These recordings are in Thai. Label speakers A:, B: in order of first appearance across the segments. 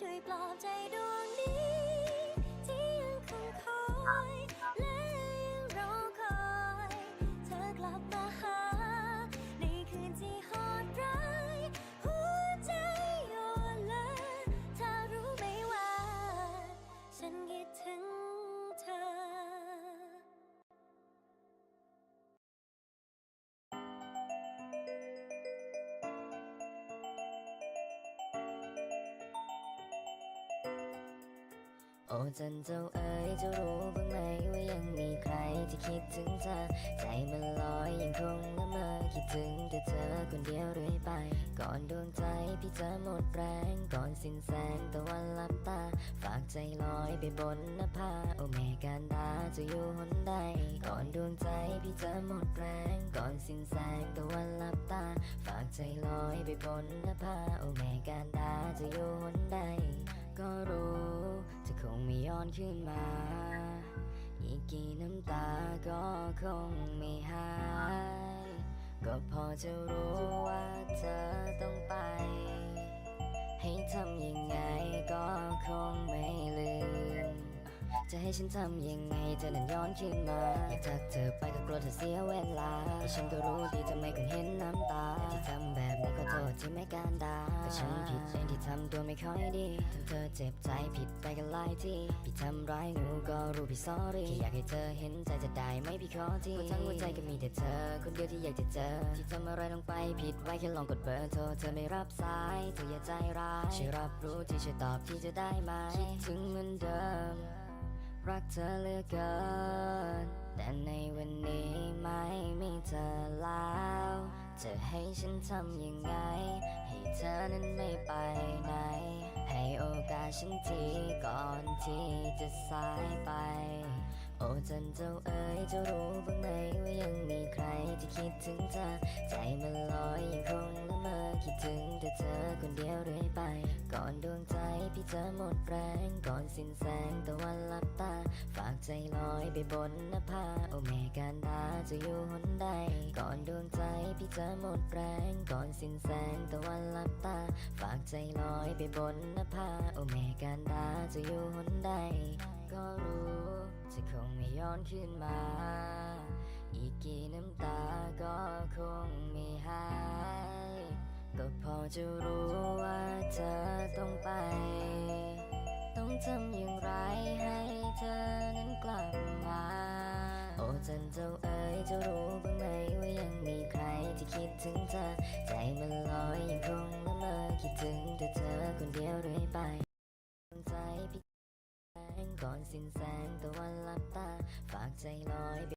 A: ช่วยปลอบใจดวงนี้ ที่ยังคงคอย อ้จันเจ้า
B: เอ๋ยเจะรู้บ้างไหมว่ายังมีใครที่คิดถึงเธอ ใจมันลอยยังคงละเมอคิดถึงแต่เธอคนเดียวเรื่อยไป ก่อนดวงใจพี่จะหมดแรง ก่อนสิ้นแสงตะวันลับตา ฝากใจลอยไปบนนภาโอเมกันดาจะอยู่หนใด ก่อนดวงใจพี่จะหมดแรง ก่อนสิ้นแสงตะวันลับตา ฝากใจลอยไปบนนภาโอเมกันดาจะอยู่หนใด ก็รู้จะคงไม่ย้อนขึ้นมา อีกกี่น้ำตาก็คงไม่หาย ก็พอจะรู้ว่าเธอต้องไป ให้ทำยังไงก็คงไม่ลืม จะให้ฉันทำยังไงเธอนั้นย้อนขึ้นมา อยากทักเธอไปก็กลัวเธอเสียเวลาแต่ฉันก็รู้ดีทำไมคนเห็นน้ำตาที่ทำแบบนี้ขอโทษที่ไม่การดาก็ฉันผิดเองที่ทำตัวไม่ค่อยดีทำเธอเจ็บใจผิดไปกันหลายทีพี่ทำร้ายหนูก็รู้พี่ sorry แค่อยากให้เธอเห็นใจจะได้ไหม่พี่ขอทีทั้งหัวใจก็มีแต่เธอ คนเดียวที่อยากจะเจอ ที่ทำอะไรลงไปผิดไว้แค่ลองกดเบอร์โทรเธอไม่รับสายเธออย่าใจร้ายช่วยรับรู้ที่ช่วยตอบที่จะได้ไหมคิดถึงเหมือนเดิม รักเธอเหลือเกิน แต่ในวันนี้ไม่มีเธอแล้วจะให้ฉันทำยังไง ให้เธอนั้นไม่ไปไหน ให้โอกาสฉันทีก่อนที่จะสายไป โอ้จันเจ้าเอ๋ยเจะรู้บ้างไหมว่ายังมีใครที่คิดถึงเธอ ใจมันลอยยังคงละเมอคิดถึงแต่เธอคนเดียวเรื่อยไป ก่อนดวงใจพี่จะหมดแรงก่อนสิ้นแสงตะวันลับตา ฝากใจลอยไปบนนภาโอเมกันดาจะอยู่หนใด ก่อนดวงใจพี่จะหมดแรงก่อนสิ้นแสงตะวันลับตา ฝากใจลอยไปบนนภาโอเมกันดาจะอยู่หนใด ก็รู้ จะคงไม่ย้อนขึ้นมา อีกกี่น้ำตาก็คงไม่หาย ก็พอจะรู้ว่าเธอต้องไป ต้องทำอย่างไรให้เธอนั้นกลับมา โอ้จันเจ้าเอ๋ยเจะรู้บ้างไหมว่ายังมีใครที่คิดถึงเธอ ใจมันลอยยังคงละเมอคิดถึงแต่เธอคนเดียวเรื่อย ก่อนสิ้นแสงตะวันลับตา ฝากใจลอยไป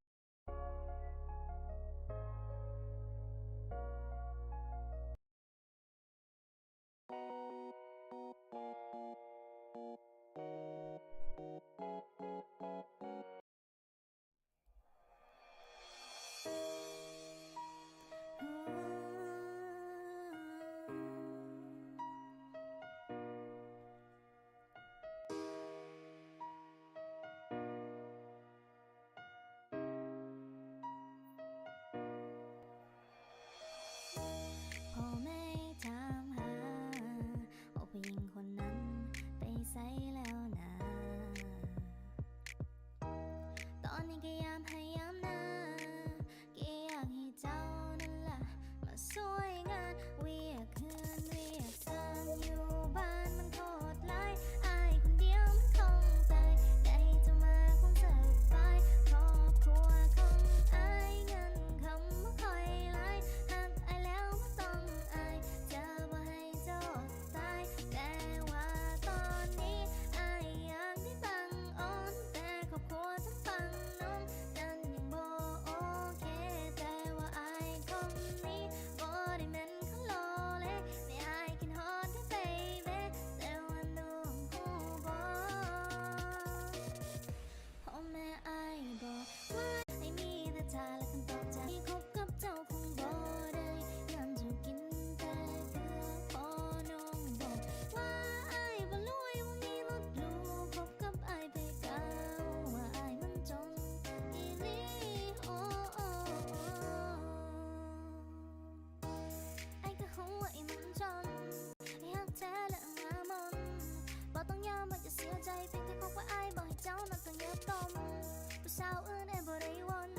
A: สาวอื่นไอ้บรได้วน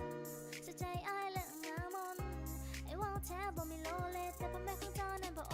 A: จะใจอายและงามนไอ้ว่าแท้บ่มีโลเลแต่พ่อแม่ของเจ้านั้นบ่โอ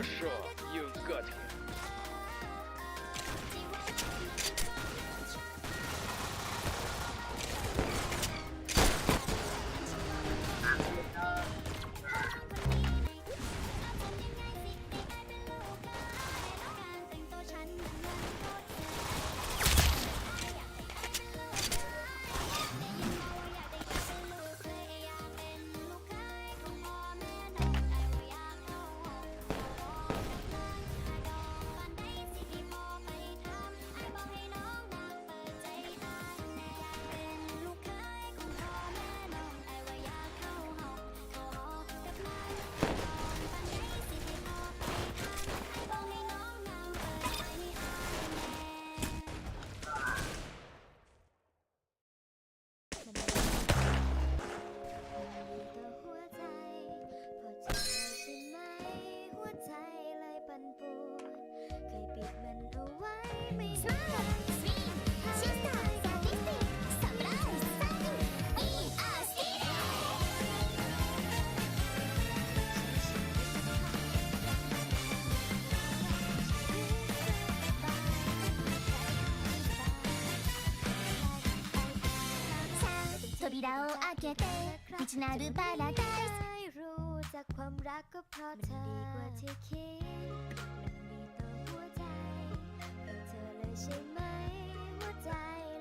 A: Commercial. 扉を開けて未知なるパラダイスรู้จากความรักก็เพราะเธอมันดีกว่าที่คิดมันดีต่อหัวใจเพราะเธอเลยใช่ไหมหัวใจ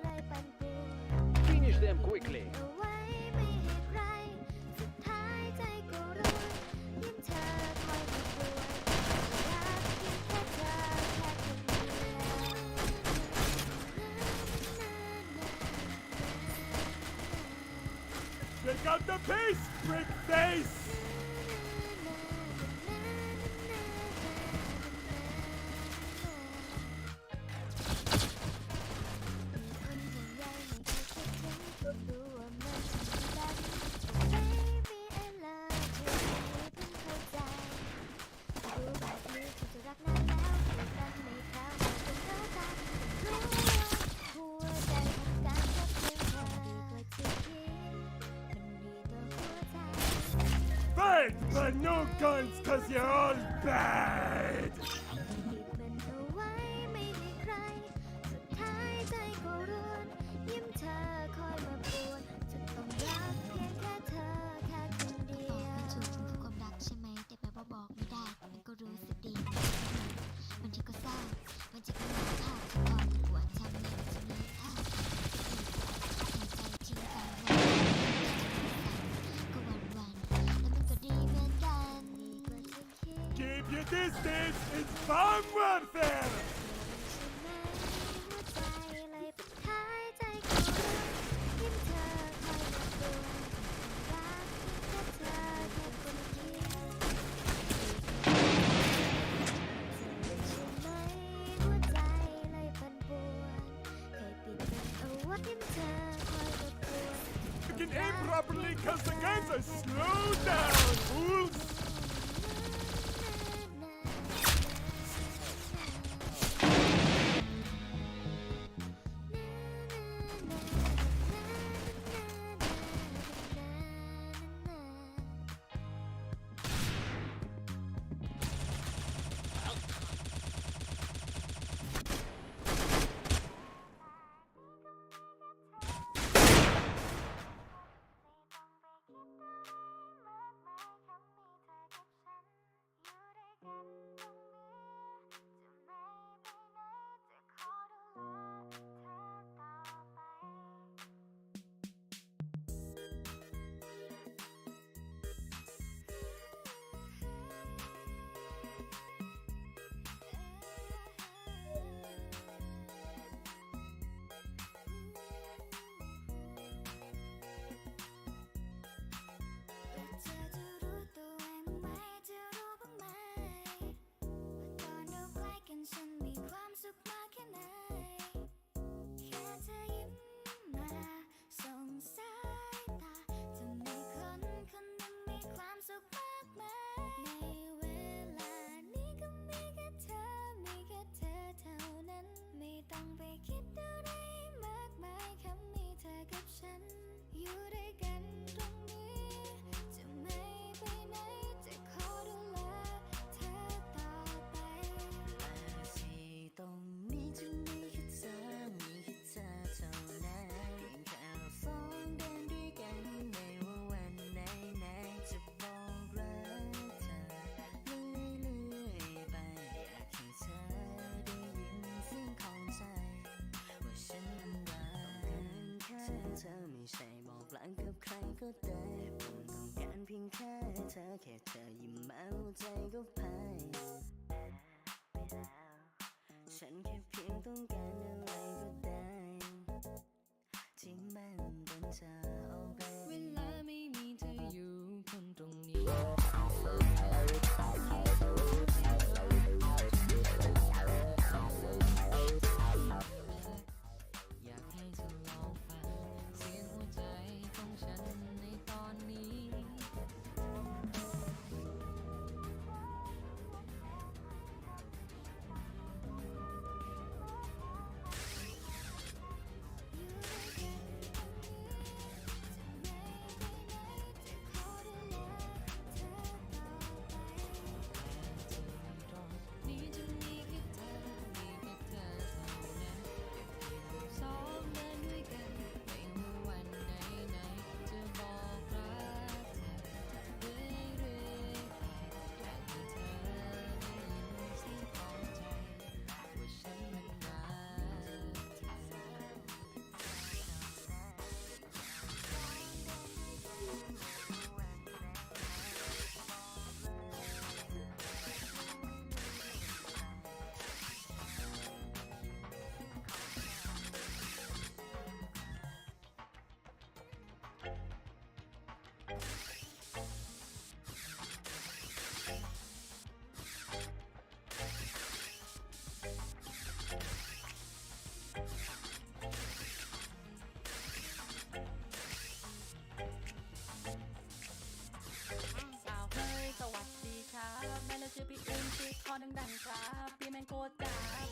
A: เลยปั่นป่วน Finish them quickly Pick up the pace, brick face! this stage is Farm Warfare! it. can aim properly because the are slowed down! างกับใครก็ได้ผมต้องการเพียงแค่เธอแค่เธอยิ้มมาหัวใจก็พายฉันแค่เพียงต้องการอะไรก็ได้ที่มันเป็นเธอ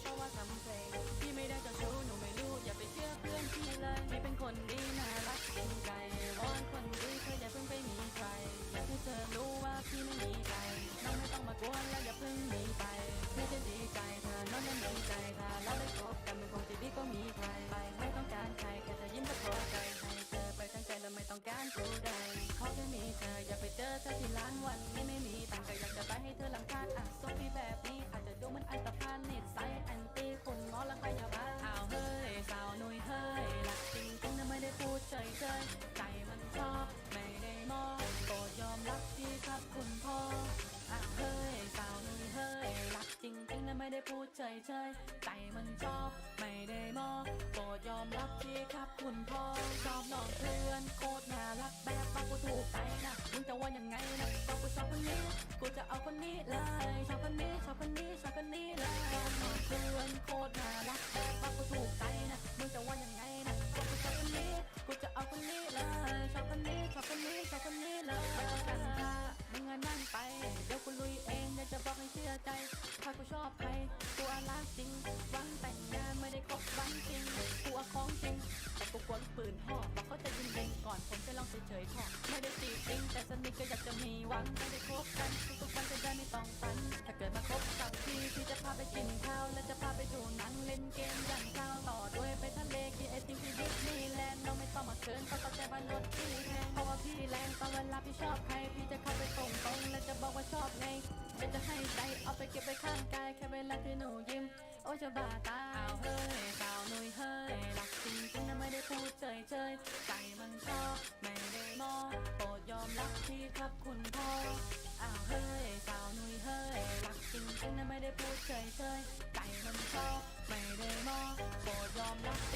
A: ราะว่าทำเพลงที่ไม่ได้เจ้าชู้หนูไม่รู้อย่าไปเชื่อเพื่อนพี่เลยไม่เป็นคนดีน่ารักจริงใจวอนคนดีเธออย่าเพิ่งไปมีใครอยากให้เธอรู้ว่าพี่ไม่มีใจน้องไม่ต้องมากวนแล้วอย่าเพิ่งหนี
B: ไปพี่จะดีใจถ้าน้องนั้ดีใจถ้าเราได้พบกันมันคงจะดี
A: ก็มีใครไปไม่ต้องการใครแค่
B: เธอยิ้มก็พอใจให้เธอไป
A: ตั้งใจแล้วไม่ต้องการผู้ใดขาแค่มีเธออย่าไปเจอเธอที่ร้านวันนี้ไม่มีตั
C: งค์ก็อยากจะไปให้เธอลำคาญอะโซฟี่แบบนี้อาจจะดูมันอั
D: นตรพานนิ
A: ด ได้พูดเฉ
D: ยๆใจมันชอบไม่ได้มองโปรดยอมรับทีครับคุณพ่อชอบน้องเพื่อนโคตรน่ารักแบบว่ากูถูกใจนะมึงจะว่ายังไงนะบอกกูชอบคนนี้กูจะเอาคนนี้เลยชอบคนนี้ชอบคนนี้ชอบคนนี้เลยชอบน้องเพื่อนโคตรน่ารักแบบว่ากูถูกใจนะมึงจะว่ายังไงนะบอกกูชอบคนนี้กูจะเอาคนนี้เลยชอบคนนี้ชอบคนนี้ชอบคนนี้เลย มึงนั่นไป เดี๋ยวกูลุยเองอยากจะบอกให้เชื่อใจ ถ้ากูชอบใครกูอารักจริง วังแต่งงานไม่ได้คบวังจริง กูอาของจริง แต่กูกลัวลูกปืนพ่อบอกเขาจะยิงเองก่อนผมจะลองเฉยๆขอไม่ได้ตีจริง แต่สนิทก็อยากจะมีหวังไม่ได้คบกันทุกๆวันจะได้ไม่ต้องฝัน ถ้าเกิดมาคบกับพี่พี่จะพาไปกินข้าวและจะพาไปดูหนังเล่นเกมยันเช้าต่อด้วยไปทะเลกินไอติมที่ดิสนีย์แลนด์เราไม่ต้องมาเคินเพราะเข้าใจว่ารถพี่แพงเพราะว่าพี่แรงตอนเวลาพี่ชอบใครพี่จะเข้าไปตรงๆ และจะบอกว่าชอบไงเดี๋ยวจะให้ใจเอาไปเก็บไปข้างกายแค่เวลาที่หนูยิ้ม โอ้จะบาตาเอาเฮ้ยสาวหนุ่ยเฮ้ยรักจริงจริงนะไม่ได้พูดเฉยเฉยๆใจมันชอบไม่ได้มองโปรดยอมรับที่ครับคุณพ่ออ้าวเฮ้ยสาวหนุ่ยเฮ้ยรักจริงจริงนะไม่ได้พูดเฉยเฉยๆใจมันชอบไม่ได้มองโปรดยอมรับ